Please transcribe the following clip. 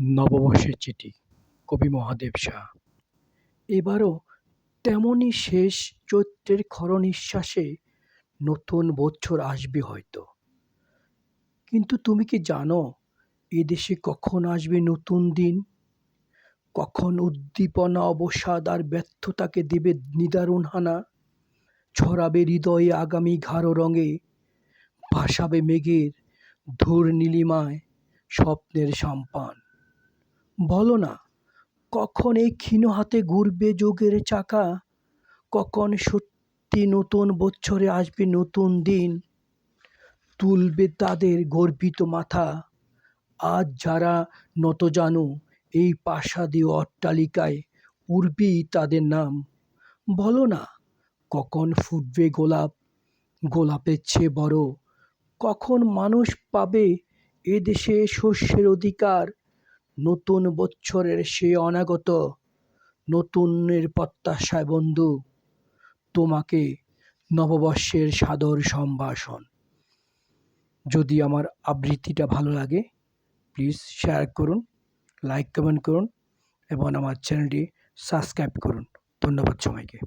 নববর্ষের চিঠি, কবি মহাদেব শাহ। এবারও তেমনই শেষ চৈত্রের খরনিঃশ্বাসে নতুন বছর আসবে হয়তো। কিন্তু তুমি কি জানো, এদেশে কখন আসবে নতুন দিন? কখন উদ্দীপনা, অবসাদ আর ব্যর্থতাকে দেবে নিদারুণ হানা ছড়াবে হৃদয়ে আগামী গাঢ় রঙে, ভাসাবে মেঘের ধূর নীলিমায় স্বপ্নের সাম্পান। বলো না, কখন এই ক্ষীণ হাতে ঘুরবে যোগের চাকা? কখন সত্যি নতুন বছরে আসবে নতুন দিন? তুলবে তাদের গর্বিত মাথা। আজ যারা নত জানু, এই প্রাসাদী অট্টালিকায় উঠবেই তাদের নাম। বলো না, কখন ফুটবে গোলাপ? গোলাপের চেয়ে বড়, কখন মানুষ পাবে এদেশে শস্যের অধিকার? নতুন বৎসরের সে অনাগত নতুনের প্রত্যাশায় বন্ধু, তোমাকে নববর্ষের সাদর সম্ভাষণ। যদি আমার আবৃত্তিটা ভালো লাগে প্লিজ শেয়ার করুন লাইক কমেন্ট করুন, এবং আমার চ্যানেলটি সাবস্ক্রাইব করুন। ধন্যবাদ সবাইকে।